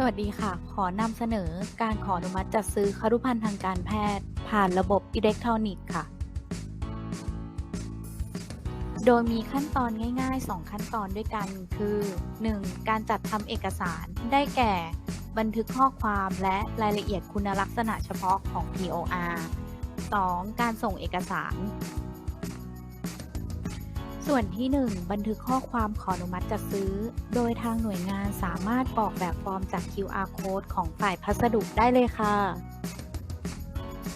สวัสดีค่ะ ขอนำเสนอการขออนุมัติจัดซื้อครุภัณฑ์ทางการแพทย์ ผ่านระบบอิเล็กทรอนิกส์ค่ะ โดยมีขั้นตอนง่าย ๆ 2 ขั้นตอนด้วยกันคือ 1. การจัดทำเอกสารได้แก่ บันทึกข้อความและรายละเอียดคุณลักษณะเฉพาะของ POR 2. การส่งเอกสาร ส่วนที่ 1 บันทึกข้อความขออนุมัติจัดซื้อ โดยทางหน่วยงานสามารถกรอกแบบฟอร์มจาก QR code ของฝ่ายพัสดุได้เลยค่ะ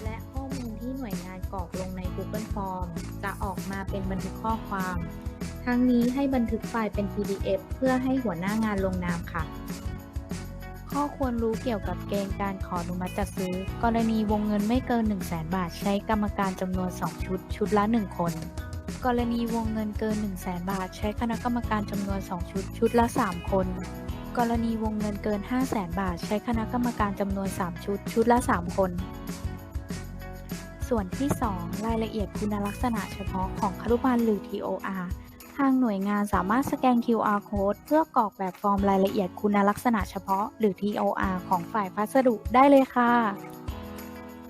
และข้อมูลที่หน่วยงานกรอกลงใน Google Form จะออกมาเป็นบันทึกข้อความ ทั้งนี้ให้บันทึกไฟล์เป็น PDF เพื่อให้หัวหน้างานลงนามค่ะ ข้อควรรู้เกี่ยวกับเกณฑ์การขออนุมัติจัดซื้อ กรณีวงเงินไม่เกิน 1 0 0 0 0แบาท ใช้กรรมการจำนวน 2 ชุด ชุดละ 1 คน กรณีวงเงินเกิน 1 0 0 0 0แบาท ใช้คณะกรรมการจำนวน 2 ชุด ชุดละ 3 คน กรณีวงเงินเกิน 5 0 0 0 0 0บาท ใช้คณะกรรมการจำนวน 3 ชุด ชุดละ 3 คน ส่วนที่ 2 รายละเอียดคุณลักษณะเฉพาะของครุภัณฑ์หรือ TOR ทางหน่วยงานสามารถสแกน QR code เพื่อกรอกแบบฟอร์มรายละเอียดคุณลักษณะเฉพาะ หรือ TOR ของฝ่ายพัสดุได้เลยค่ะ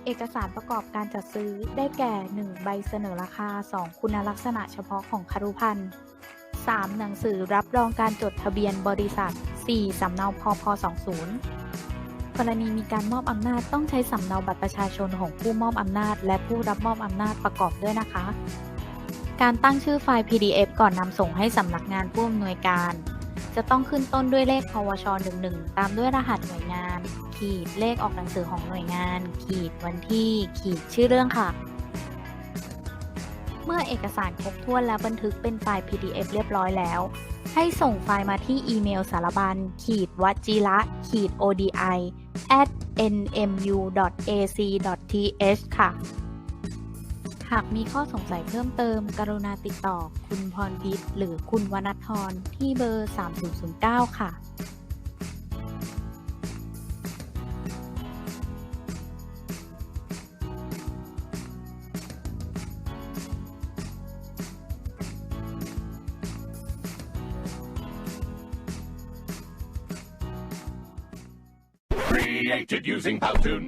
เอกสารประกอบการจัดซื้อได้แก่ 1. ใบเสนอราคา 2. คุณลักษณะเฉพาะของคารุพันธ์ 3. หนังสือรับรองการจดทะเบียนบริษัท 4. สำเนาพพ20กรณีมีการมอบอำนาจต้องใช้สำเนาบัตรประชาชนของผู้มอบอำนาจ และผู้รับมอบอำนาจประกอบด้วยนะคะ การตั้งชื่อไฟล์ PDF ก่อนนำส่งให้สำนักงานผู้อำนวยการ จะต้องขึ้นต้นด้วยเลขพวช11 ตามด้วยรหัสหน่วยงาน ขีดเลขออกหนังสือของหน่วยงาน ขีดวันที่ ขีดชื่อเรื่องค่ะ เมื่อเอกสารครบถ้วนและบันทึกเป็นไฟล์ PDF เรียบร้อยแล้ว ให้ส่งไฟล์มาที่อีเมลสารบัญ ขีดวัจิระ ขีด odi at nmu.ac.th ค่ะ หากมีข้อสงสัยเพิ่มเติม กรุณาติดต่อ คุณพรพิษหรือคุณวนัทธรที่เบอร์ 3009 ค่ะ Created using Powtoon.